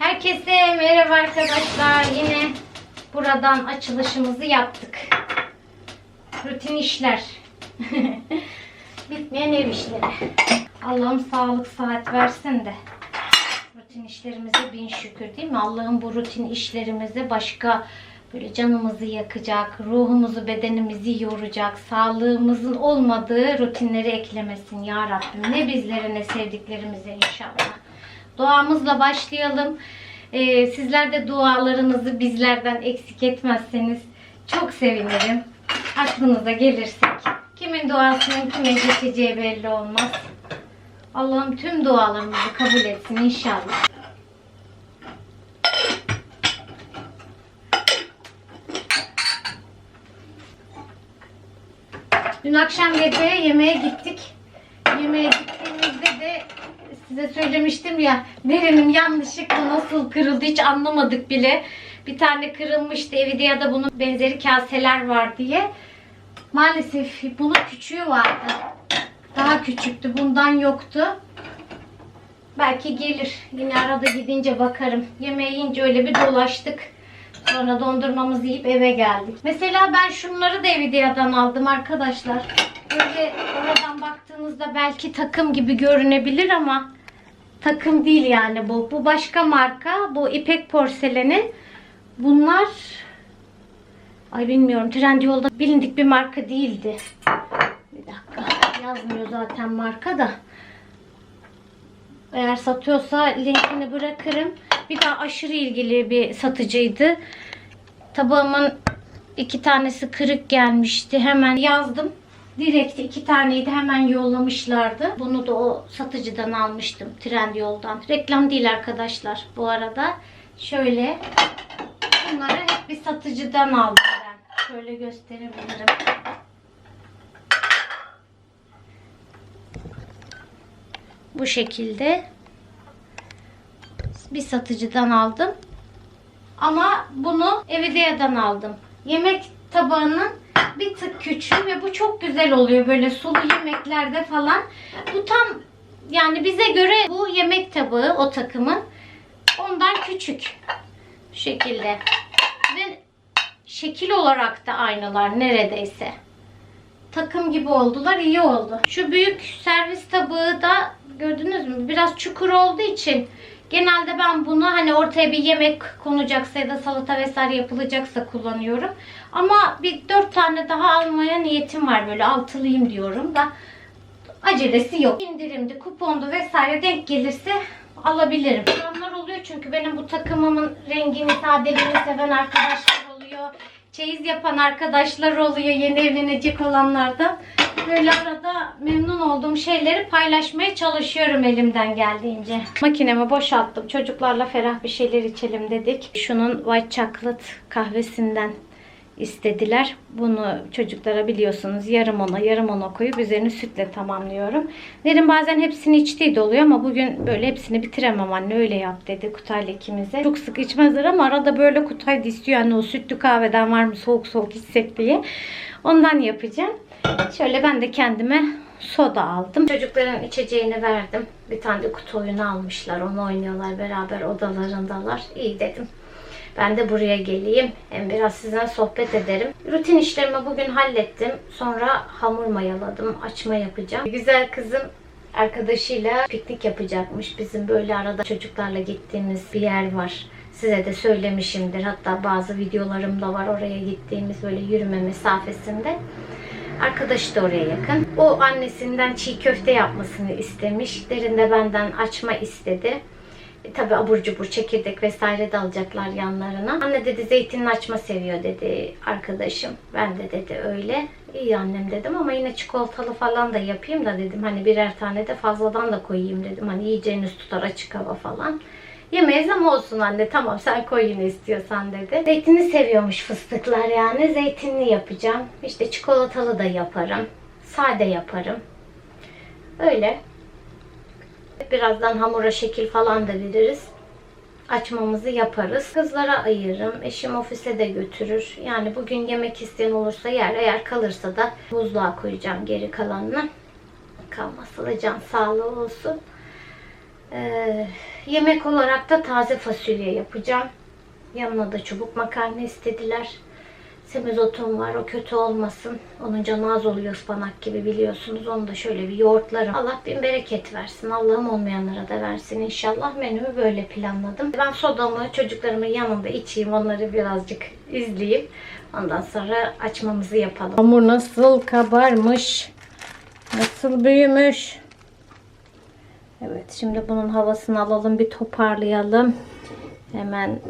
Herkese merhaba arkadaşlar. Yine buradan açılışımızı yaptık. Rutin işler. Bitmeyen ev işleri. Allah'ım sağlık saat versin de. Rutin işlerimize bin şükür değil mi? Allah'ım bu rutin işlerimize başka böyle canımızı yakacak, ruhumuzu, bedenimizi yoracak, sağlığımızın olmadığı rutinleri eklemesin ya Rabbim. Ne bizlere ne sevdiklerimize inşallah. Duamızla başlayalım. Ee, sizler de dualarınızı bizlerden eksik etmezseniz çok sevinirim. Aklınıza gelirsek. Kimin duasının kime geçeceği belli olmaz. Allah'ım tüm dualarımızı kabul etsin inşallah. Dün akşam yemeğe yemeğe gittik. Yemeğe gittiğimizde de size söylemiştim ya Nerenin yanlışlıkla nasıl kırıldı hiç anlamadık bile. Bir tane kırılmıştı evde ya da bunun benzeri kaseler var diye. Maalesef bunun küçüğü vardı. Daha küçüktü. Bundan yoktu. Belki gelir. Yine arada gidince bakarım. Yemeği yiyince öyle bir dolaştık. Sonra dondurmamızı yiyip eve geldik. Mesela ben şunları da Evidia'dan aldım arkadaşlar. Böyle oradan baktığınızda belki takım gibi görünebilir ama takım değil yani bu. Bu başka marka. Bu İpek porselenin. Bunlar ay bilmiyorum Trendyol'da bilindik bir marka değildi. Bir dakika yazmıyor zaten marka da. Eğer satıyorsa linkini bırakırım. Bir daha aşırı ilgili bir satıcıydı. Tabağımın iki tanesi kırık gelmişti. Hemen yazdım. Direkt iki taneydi hemen yollamışlardı. Bunu da o satıcıdan almıştım Trendyol'dan. Reklam değil arkadaşlar bu arada. Şöyle bunları hep bir satıcıdan aldım ben. Şöyle gösterebilirim. Bu şekilde bir satıcıdan aldım. Ama bunu Evidea'dan aldım. Yemek tabağının bir tık küçüğü ve bu çok güzel oluyor böyle sulu yemeklerde falan. Bu tam yani bize göre bu yemek tabağı o takımın ondan küçük. Bu şekilde. Ve şekil olarak da aynılar neredeyse. Takım gibi oldular. iyi oldu. Şu büyük servis tabağı da gördünüz mü? Biraz çukur olduğu için genelde ben bunu hani ortaya bir yemek konacaksa ya da salata vesaire yapılacaksa kullanıyorum. Ama bir dört tane daha almaya niyetim var böyle altılıyım diyorum da acelesi yok. İndirimdi, kupondu vesaire denk gelirse alabilirim. Soranlar oluyor çünkü benim bu takımımın rengini, sadeliğini seven arkadaşlar oluyor. Çeyiz yapan arkadaşlar oluyor yeni evlenecek olanlardan. Böyle arada memnun olduğum şeyleri paylaşmaya çalışıyorum elimden geldiğince. Makinemi boşalttım. Çocuklarla ferah bir şeyler içelim dedik. Şunun white chocolate kahvesinden istediler. Bunu çocuklara biliyorsunuz yarım ona yarım ona koyup üzerini sütle tamamlıyorum. Derim bazen hepsini içtiği de oluyor ama bugün böyle hepsini bitiremem anne öyle yap dedi Kutay'la ikimize. Çok sık içmezler ama arada böyle Kutay da istiyor anne o sütlü kahveden var mı soğuk soğuk içsek diye. Ondan yapacağım. Şöyle ben de kendime soda aldım. Çocukların içeceğini verdim. Bir tane de kutu oyunu almışlar. Onu oynuyorlar beraber odalarındalar. İyi dedim. Ben de buraya geleyim. Hem biraz sizinle sohbet ederim. Rutin işlerimi bugün hallettim. Sonra hamur mayaladım. Açma yapacağım. Güzel kızım arkadaşıyla piknik yapacakmış. Bizim böyle arada çocuklarla gittiğimiz bir yer var. Size de söylemişimdir. Hatta bazı videolarım da var oraya gittiğimiz böyle yürüme mesafesinde. Arkadaşı da oraya yakın. O annesinden çiğ köfte yapmasını istemiş. Derinde benden açma istedi. E, tabi abur cubur çekirdek vesaire de alacaklar yanlarına. Anne dedi zeytinli açma seviyor dedi arkadaşım. Ben de dedi öyle. İyi annem dedim ama yine çikolatalı falan da yapayım da dedim. Hani birer tane de fazladan da koyayım dedim. Hani yiyeceğiniz tutar açık hava falan. Yemeyiz ama olsun anne tamam sen koy yine istiyorsan dedi. Zeytini seviyormuş fıstıklar yani. Zeytinli yapacağım. İşte çikolatalı da yaparım. Sade yaparım. Öyle. Birazdan hamura şekil falan da veririz. Açmamızı yaparız. Kızlara ayırırım. Eşim ofise de götürür. Yani bugün yemek isteyen olursa yer. Eğer kalırsa da buzluğa koyacağım geri kalanını. Kalması da can sağlığı olsun. Ee, yemek olarak da taze fasulye yapacağım. Yanına da çubuk makarna istediler. Semizotum var. O kötü olmasın. Onun canı az oluyor ıspanak gibi biliyorsunuz. Onu da şöyle bir yoğurtlarım. Allah bin bereket versin. Allah'ım olmayanlara da versin inşallah. Menümü böyle planladım. Ben sodamı çocuklarımın yanında içeyim. Onları birazcık izleyeyim. Ondan sonra açmamızı yapalım. Hamur nasıl kabarmış. Nasıl büyümüş. Evet şimdi bunun havasını alalım. Bir toparlayalım. Hemen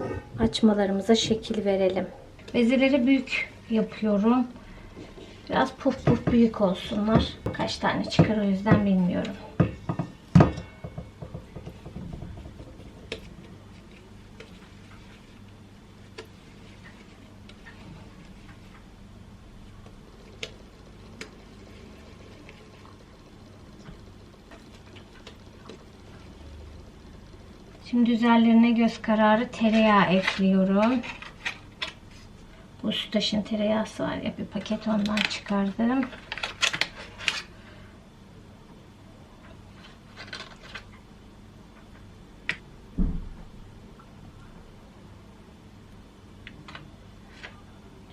açmalarımıza şekil verelim. Bezeleri büyük yapıyorum. Biraz puf puf büyük olsunlar. Kaç tane çıkar o yüzden bilmiyorum. Şimdi üzerlerine göz kararı tereyağı ekliyorum. Bu sütaşın tereyağısı var ya bir paket ondan çıkardım.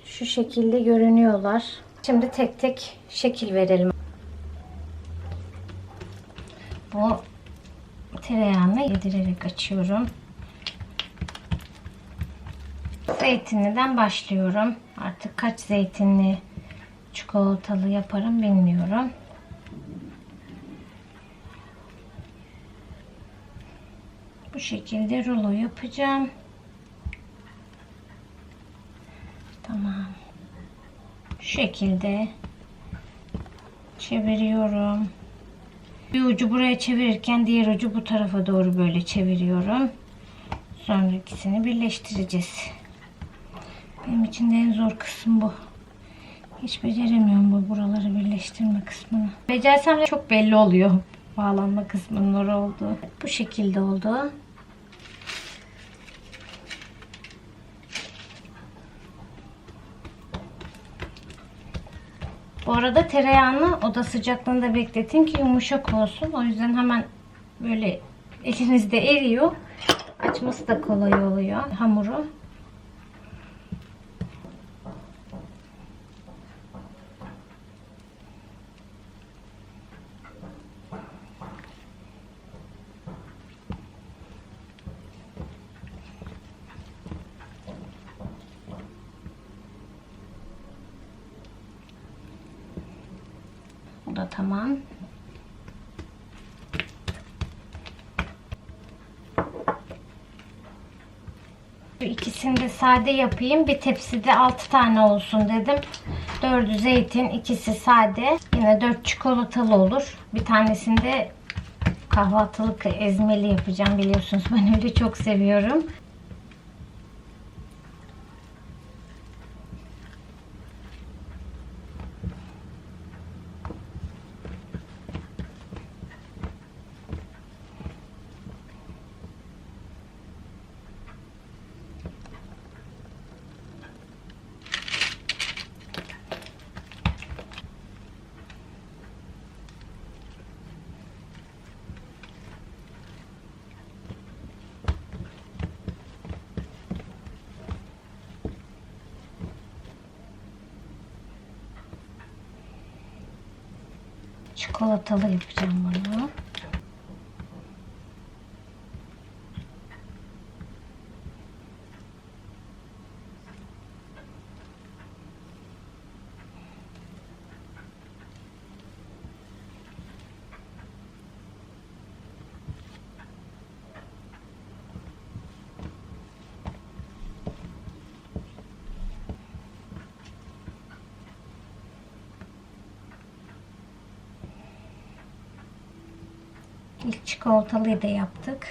Şu şekilde görünüyorlar. Şimdi tek tek şekil verelim. Bu yedirerek açıyorum. Zeytinliden başlıyorum. Artık kaç zeytinli çikolatalı yaparım bilmiyorum. Bu şekilde rulo yapacağım. Tamam. Şu şekilde çeviriyorum. Bir ucu buraya çevirirken diğer ucu bu tarafa doğru böyle çeviriyorum. Sonra ikisini birleştireceğiz. Benim için de en zor kısım bu. Hiç beceremiyorum bu buraları birleştirme kısmını. Becersem de çok belli oluyor bağlanma kısmının orada olduğu. Bu şekilde oldu. Bu arada tereyağını oda sıcaklığında bekletin ki yumuşak olsun. O yüzden hemen böyle elinizde eriyor. Açması da kolay oluyor hamuru. Da tamam. İkisini de sade yapayım. Bir tepside 6 tane olsun dedim. 4'ü zeytin, ikisi sade. Yine 4 çikolatalı olur. Bir tanesinde kahvaltılık ezmeli yapacağım biliyorsunuz. Ben öyle çok seviyorum. Çikolatalı yapacağım bunu. İlk çikolatalıyı da yaptık.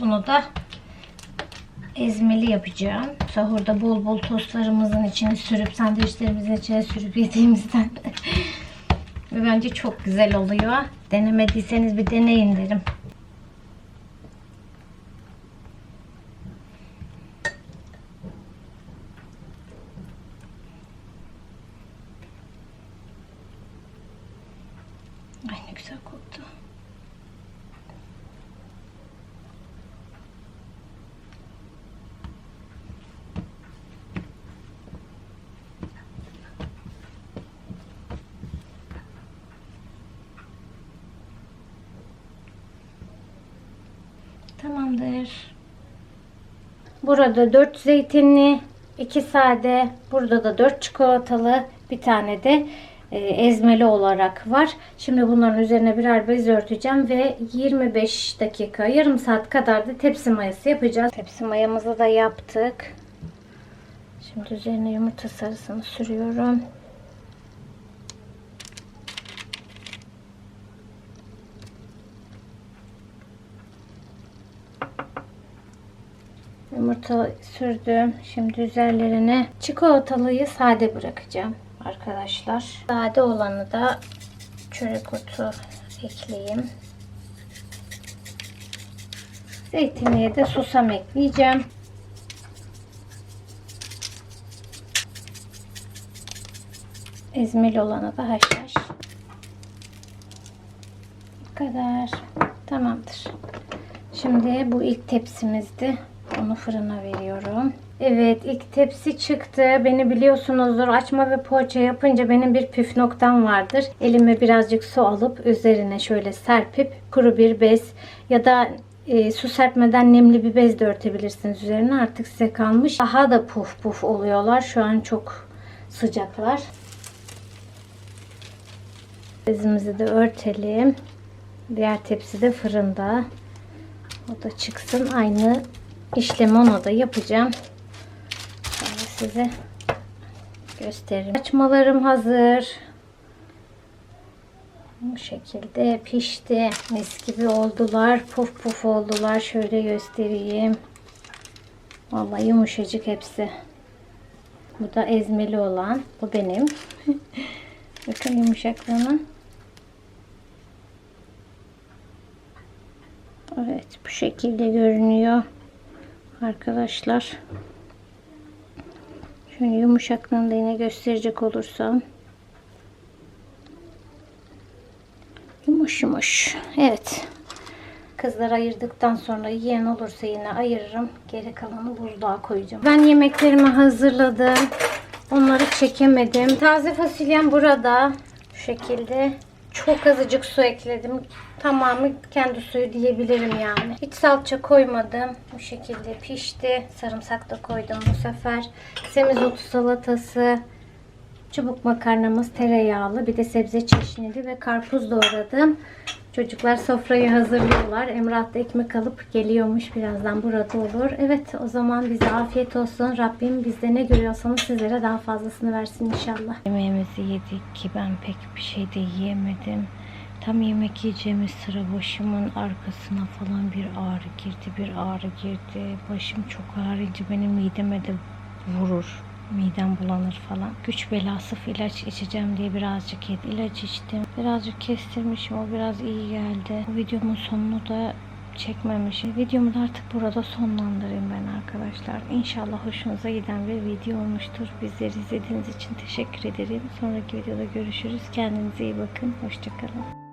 Bunu da ezmeli yapacağım. Sahurda bol bol tostlarımızın içine sürüp sandviçlerimizin içine sürüp yediğimizden. Ve bence çok güzel oluyor. Denemediyseniz bir deneyin derim. Ay ne güzel koktu. Tamamdır. Burada 4 zeytinli, 2 sade, burada da 4 çikolatalı, bir tane de e, ezmeli olarak var. Şimdi bunların üzerine birer bez örteceğim ve 25 dakika, yarım saat kadar da tepsi mayası yapacağız. Tepsi mayamızı da yaptık. Şimdi üzerine yumurta sarısını sürüyorum. Yumurta sürdüm. Şimdi üzerlerine çikolatalıyı sade bırakacağım arkadaşlar. Sade olanı da çörek otu ekleyeyim. Zeytinliğe de susam ekleyeceğim. Ezmeli olanı da haşhaş. Bu kadar. Tamamdır. Şimdi bu ilk tepsimizdi. Onu fırına veriyorum. Evet ilk tepsi çıktı. Beni biliyorsunuzdur açma ve poğaça yapınca benim bir püf noktam vardır. Elime birazcık su alıp üzerine şöyle serpip kuru bir bez ya da e, su serpmeden nemli bir bez de örtebilirsiniz üzerine. Artık size kalmış. Daha da puf puf oluyorlar. Şu an çok sıcaklar. Bezimizi de örtelim. Diğer tepsi de fırında. O da çıksın. Aynı işlemi ona da yapacağım. Sonra size gösteririm. Açmalarım hazır. Bu şekilde pişti. Mis gibi oldular. Puf puf oldular. Şöyle göstereyim. Vallahi yumuşacık hepsi. Bu da ezmeli olan. Bu benim. Bakın yumuşaklığına. Evet bu şekilde görünüyor. Arkadaşlar. Şöyle yumuşaklığını yine gösterecek olursam. Yumuş yumuş. Evet. Kızlar ayırdıktan sonra yiyen olursa yine ayırırım. Geri kalanı buzluğa koyacağım. Ben yemeklerimi hazırladım. Onları çekemedim. Taze fasulyem burada. Şu şekilde. Çok azıcık su ekledim. Tamamı kendi suyu diyebilirim yani. Hiç salça koymadım. Bu şekilde pişti. Sarımsak da koydum bu sefer. Semizotu salatası. Çubuk makarnamız tereyağlı. Bir de sebze çeşnili ve karpuz doğradım. Çocuklar sofrayı hazırlıyorlar. Emrah da ekmek alıp geliyormuş. Birazdan burada olur. Evet o zaman bize afiyet olsun. Rabbim bizde ne görüyorsanız sizlere daha fazlasını versin inşallah. Yemeğimizi yedik ki ben pek bir şey de yiyemedim. Tam yemek yiyeceğimiz sıra başımın arkasına falan bir ağrı girdi. Bir ağrı girdi. Başım çok ağrıyınca benim mideme de vurur. Midem bulanır falan. Güç belası ilaç içeceğim diye birazcık yedi. İlaç içtim. Birazcık kestirmişim. O biraz iyi geldi. Bu videomun sonunu da çekmemişim. Videomu da artık burada sonlandırayım ben arkadaşlar. İnşallah hoşunuza giden bir video olmuştur. Bizleri izlediğiniz için teşekkür ederim. Sonraki videoda görüşürüz. Kendinize iyi bakın. Hoşçakalın.